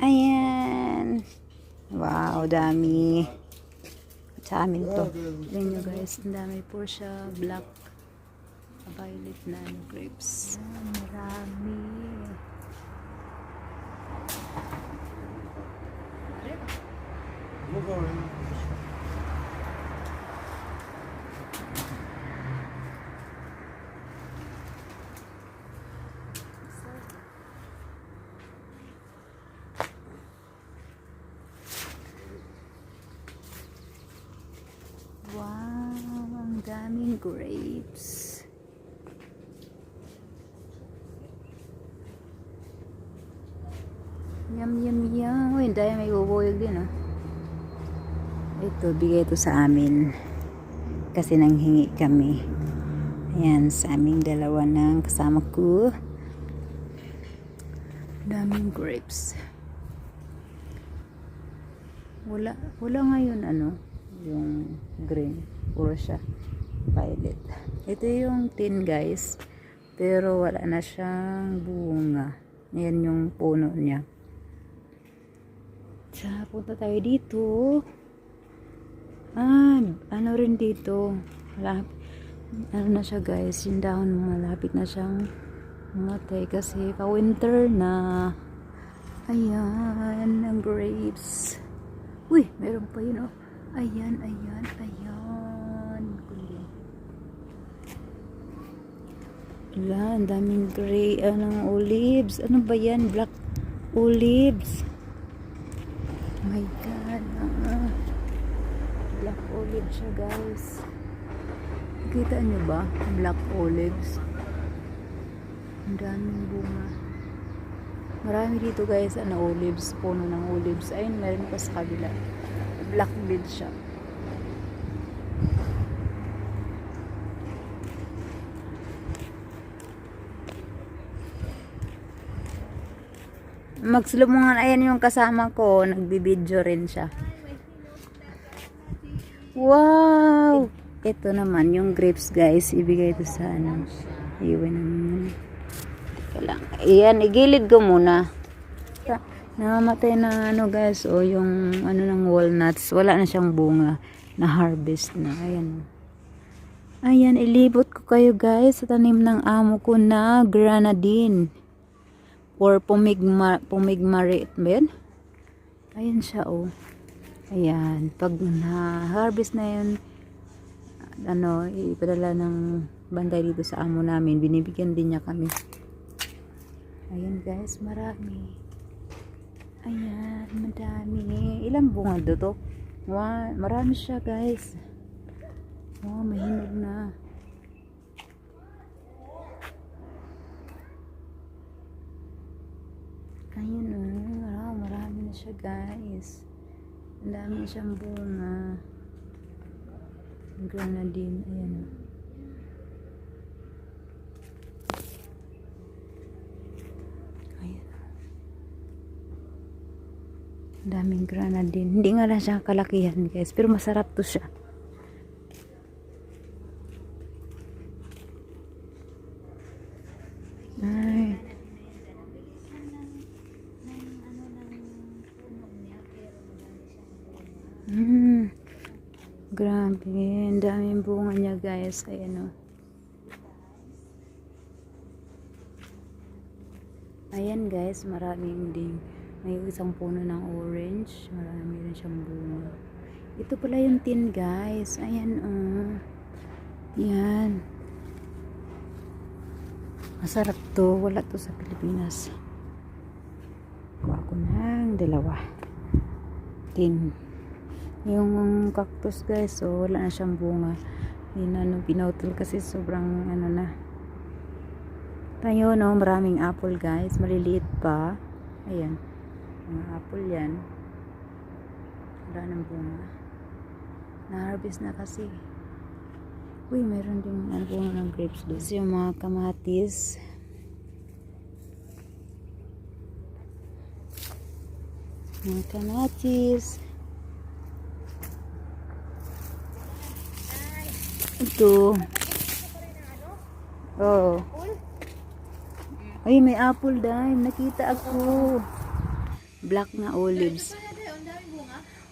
Ayan. Wow, dami. Sa amin to. Tingnan nyo guys, ang dami po siya. Black. Violet na ano, grapes. Ayan, marami. Wow, ang grapes. Yum, yum, yum. Uy, dahil may bubuyog din, ah. Ito, bigay ito sa amin. Kasi nanghingi kami. Ayan, sa aming dalawa ng kasama ko. Daming grapes. Wala, wala ngayon ano, yung green. Puro siya violet. Ito yung tin guys. Pero wala na siyang bunga. Yan yung puno niya. Tsaka punta tayo dito. Ah, ano rin dito. Malapit, ano na siya guys, yung dahon malapit na siyang mamatay kasi pa-winter na. Ayan, ang grapes. Uy, meron pa yun oh. Ayan, ayan, ayan. Wala, ang daming gray, anong olives. Ano ba yan? Black olives. My God. Ah. Black olives siya, guys. Kita nyo ba? Black olives. Ang daming bunga. Marami dito guys, ano, olives, puno ng olives. Ayun, meron pa sa kabila. Black bead siya. Magsulungan, ayan yung kasama ko, nagbibideo rin siya. Wow! Ito naman, yung grapes guys, ibigay ito sa ano. Iwan naman. Kailang, Ayan, igilid ko muna. Ta- Namamatay na ano guys, o yung ano ng walnuts, wala na siyang bunga na harvest na. Ayan. Ayan, ilibot ko kayo guys sa tanim ng amo ko na granadine. Or pumigma, pumigmari, ba yan? Ayan siya oh. Ayan, pag na-harvest na yun, ano, ipadala ng bantay dito sa amo namin, binibigyan din niya kami. Ayan guys, marami. Ayan, madami. Ilang bunga do to? Wow, marami siya guys. Wow, mahinog na. Ayun oh, wow, marami na siya guys. Ang dami siyang bunga. Granadine, ayan. Ayan. Daming granadine. Hindi nga lang siya kalakihan guys. Pero masarap to siya. Ay. Mm. Grabe. Ang daming bunga niya guys. Ayan o. Ayan guys, maraming din. May isang puno ng orange. Marami rin siyang bunga. Ito pala yung tin guys. Ayan oh. Yan. Masarap to. Wala to sa Pilipinas. Kuha ko ng dalawa. Tin. Yung cactus guys, so wala na siyang bunga. Yun ano, pinutol kasi sobrang ano na. Tayo no, maraming apple guys. Maliliit pa. Ayan. Mga apple yan. Wala nang bunga. Na-harvest na kasi. Uy, meron din ano, bunga ng grapes doon. Kasi yung mga kamatis. Mga kamatis. Ito. Oo. Ay, may apple dime. Nakita ako. Black na olives.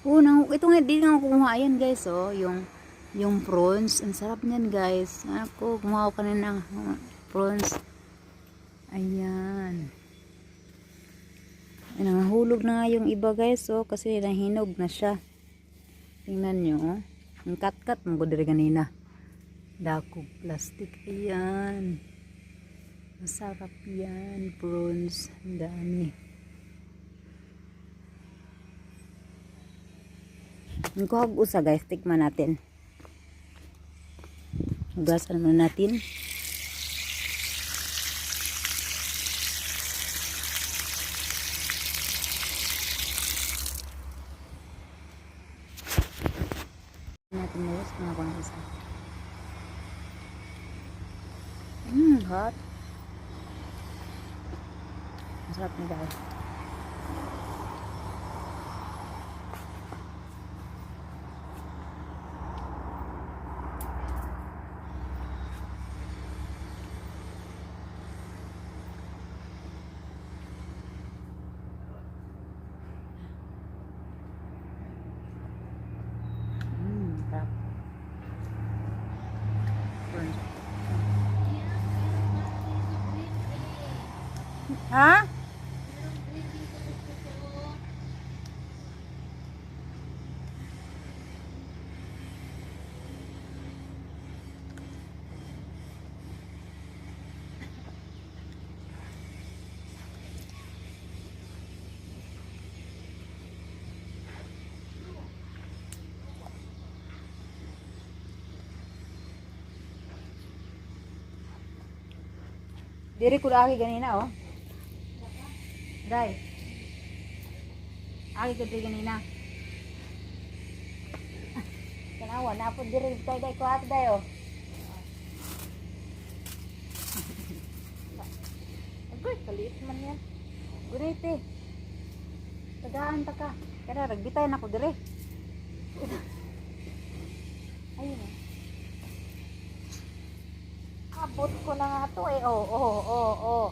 Oo, nang, ito nga, di nga kumuha. Ayan guys, oh. Yung, yung prawns. Ang sarap niyan guys. Ako, kumuha ko kanina ng uh, prawns. Ayan. Ay, nangahulog na nga yung iba guys, oh. Kasi nahinog na siya. Tingnan nyo, oh. Ang kat-kat ko diri kanina. Dakog plastic. Ayan. Masarap yan. Prawns. Dami. Ang kuhag usa guys. Tikman natin. Hugasan natin. natin guys. Mga pang isa. Mmm, hot. Na guys. Mmm, Diri ko lagi ganina oh. Day. Agi ko diri ganina. Kanawa na po diri tay day ko at day oh. Agoy, kaliit man yan. Gurete. Tagaan ta ka. Kaya ragbitay na ko diri. Ayun oh. Abot ko na nga to eh. Oh, oh, oh, oh.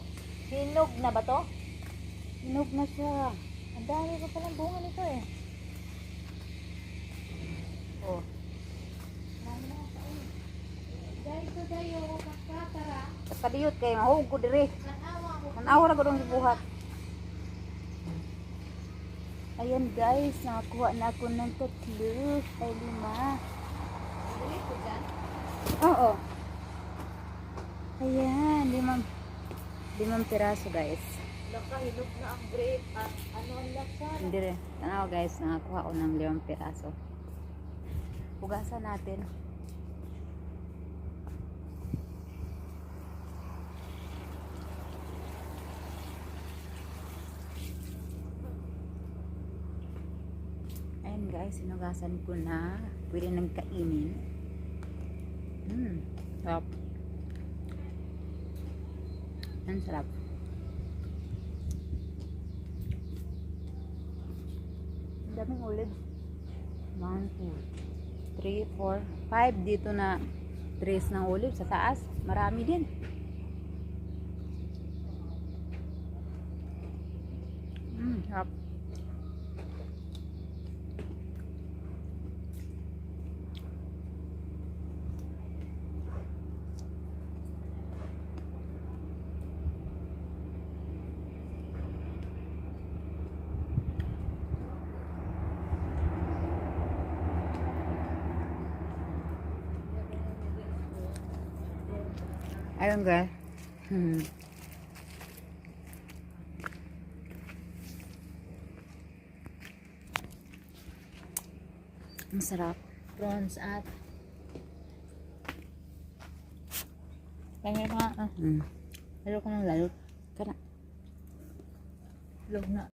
Hinog na ba to? Hinog na siya. Ang dami pa palang bunga nito eh. Oh. Dami na sa ulo. Dahil ko dayo kakatara, Kadiyot kay mahug ko diri. nanawa na ko dong gibuhat. Ayan guys, nakakuha na ako ng tatlo. Ay lima. Dali ko dyan. Oo. Ayan, limang limang piraso guys. Nakahinog na ang grape at ano ang lasa. Hindi rin. Tanaw guys, nakakuha ko ng limang piraso. Hugasan natin. Ayan guys, sinugasan ko na. Pwede nang kainin. Mmm, sarap. Ang sarap. Ang daming olives. 1, 2, 3, 4, 5. Dito na trays ng olives sa taas. Marami din. Mmm, sarap. Ayun guys. Hmm. Ang sarap. Prawns at Kanya ka, ah, Hmm. lalo ko ng lalo. Kana. Log na.